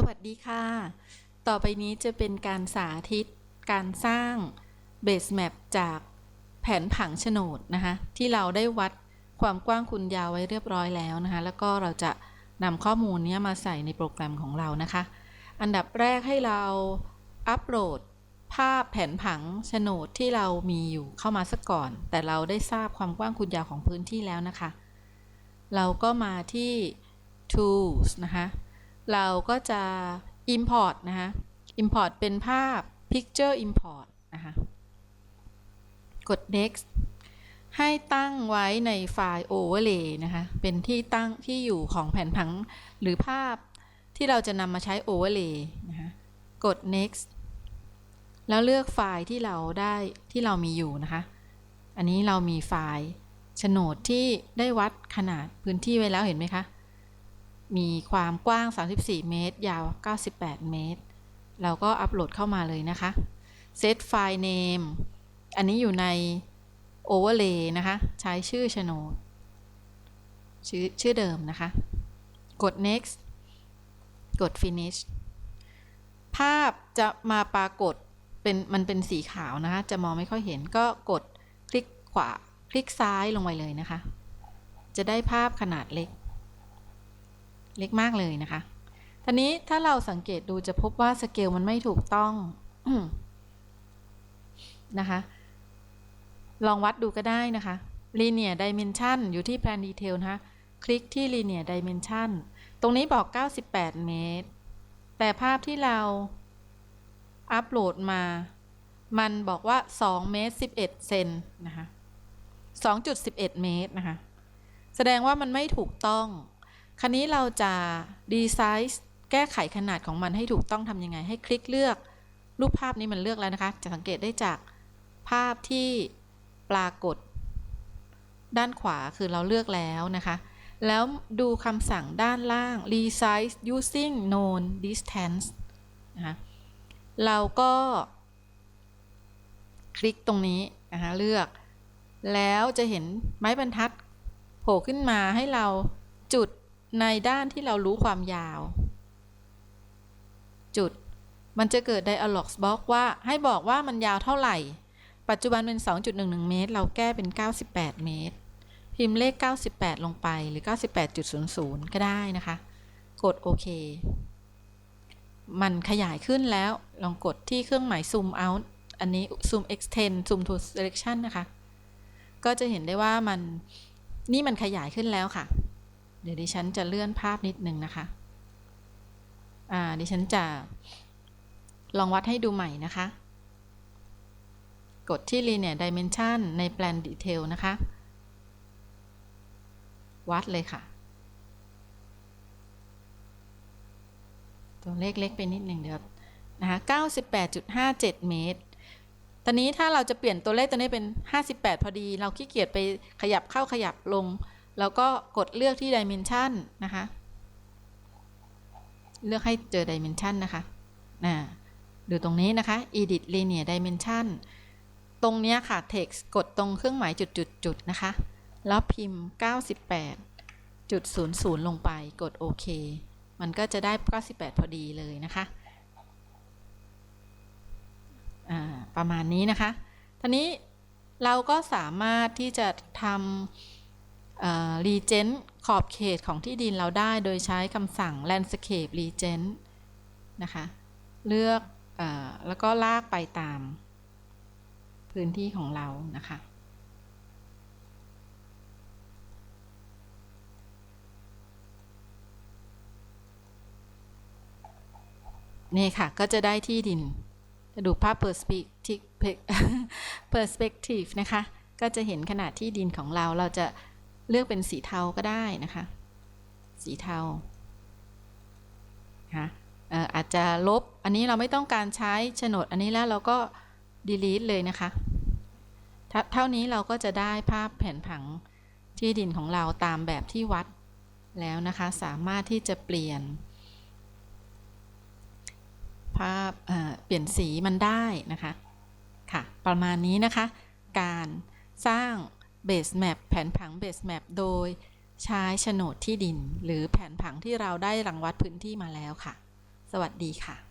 สวัสดีค่ะ ต่อไปนี้จะเป็นการสาธิต การสร้างเบสแมปจากแผนผังโฉนดนะคะ ที่เราได้วัดความกว้างคุณยาวไว้เรียบร้อยแล้วนะคะ แล้วก็เราจะนำข้อมูลนี้มาใส่ในโปรแกรมของเรานะคะ อันดับแรกให้เราอัปโหลดภาพแผนผังโฉนดที่เรามีอยู่เข้ามาสักก่อน แต่เราได้ทราบความกว้างคุณยาวของพื้นที่แล้วนะคะ เราก็มาที่ tools นะคะ เราก็จะ import นะคะ import เป็นภาพ picture import นะคะ กด next ให้ตั้งไว้ในไฟล์ overlay นะคะ เป็นที่ตั้งที่อยู่ของแผนผังหรือภาพที่เราจะนำมาใช้ overlay นะคะ กด next แล้วเลือกไฟล์ที่เราได้ที่เรามีอยู่นะคะ อันนี้เรามีไฟล์โฉนดที่ได้วัดขนาดพื้นที่ไว้แล้วเห็นไหมคะ มีความกว้าง 34 เมตร ยาว 98 เมตร เราก็อัปโหลดเข้ามาเลยนะคะ set file name อันนี้อยู่ใน overlay นะคะ ใช้ชื่อโฉนดชื่อชื่อเดิมนะคะ กด next กด finish ภาพจะมาปรากฏเป็นมันเป็นสีขาวนะคะ จะมองไม่ค่อยเห็นก็กดคลิกขวา คลิกซ้ายลงไปเลยนะคะ จะได้ภาพขนาดเล็ก เล็กมากเลยนะคะทีนี้ถ้าเราสังเกตดูจะพบว่าสเกลมันไม่ถูกต้องนะคะ ลองวัดดูก็ได้นะคะ linear dimension อยู่ที่ plan detail นะคะ คลิกที่ linear dimension ตรงนี้บอก 98 เมตร แต่ภาพที่เราอัปโหลดมา มันบอกว่า 2 เมตร 11 เซนนะคะ 2.11 เมตรนะคะ แสดงว่ามันไม่ถูกต้อง คราวนี้เราจะดีไซน์แก้ไขขนาดของมันให้ถูกต้องทำยังไง ให้คลิกเลือกรูปภาพนี้มันเลือกแล้วนะคะ จะสังเกตได้จากภาพที่ปรากฏ ด้านขวาคือเราเลือกแล้วนะคะ แล้วดูคำสั่งด้านล่าง resize using known distance นะคะเราก็ คลิกตรงนี้นะคะเลือก แล้วจะเห็นไม้บรรทัดโผล่ขึ้นมาให้เราจุด ในด้านที่เรารู้ความยาว จุด มันจะเกิด dialog box ว่าให้บอกว่ามันยาวเท่าไหร่ ปัจจุบันเป็น 2.11 เมตร เราแก้เป็น 98 เมตร พิมพ์เลข 98 ลงไปหรือ 98.00 ก็ได้นะคะ กดโอเค มันขยายขึ้นแล้ว ลองกดที่เครื่องหมาย zoom out อันนี้ zoom extend zoom to selection นะคะ ก็จะเห็นได้ว่ามันนี่มันขยายขึ้นแล้วค่ะ เดี๋ยวดิฉันจะเลื่อนภาพนิดนึงนะคะ อ่า ดิฉันจะลองวัดให้ดูใหม่นะคะ กดที่ linear dimension ใน plan detail นะคะ วัดเลยค่ะ ตัวเลขเล็กไปนิดหนึ่งเดี๋ยวนะคะ98.57 เมตร ตอนนี้ถ้าเราจะเปลี่ยนตัวเลขตัวนี้เป็น 58 พอดี เราขี้เกียจไปขยับเข้าขยับลง แล้วก็กดเลือกที่ dimension นะคะ เลือกให้เจอ dimension นะคะนะดูตรงนี้นะคะ edit linear dimension ตรงนี้ค่ะ text กดตรงเครื่องหมายจุดๆๆนะคะ แล้วพิมพ์ 98.00 ลงไป กดโอเค มันก็จะได้ 98 พอดีเลยนะคะประมาณนี้นะคะทีนี้เราก็สามารถที่จะทำ รีเจนต์ขอบเขตของที่ดินเราได้โดยใช้คำสั่ง landscape regent นะคะ เลือกอแล้วก็ลากไปตามพื้นที่ของเรานะคะนี่ค่ะ ก็จะได้ที่ดินจะดูภาพ perspective perspective นะคะ ก็จะเห็นขนาดที่ดินของเรา เราจะ เลือกเป็นสีเทาก็ได้นะคะ สีเทาค่ะอาจจะลบอันนี้เราไม่ต้องการใช้โฉนดอันนี้แล้วเราก็ delete เลยนะคะ เท่านี้เราก็จะได้ภาพแผนผังที่ดินของเราตามแบบที่วัดแล้วนะคะ สามารถที่จะเปลี่ยน ภาพเปลี่ยนสีมันได้นะคะ ค่ะ ประมาณนี้นะคะ การสร้าง เบสแมปแผนผังเบสแมปโดยใช้โฉนดที่ดิน หรือแผนผังที่เราได้รังวัดพื้นที่มาแล้วค่ะ สวัสดีค่ะ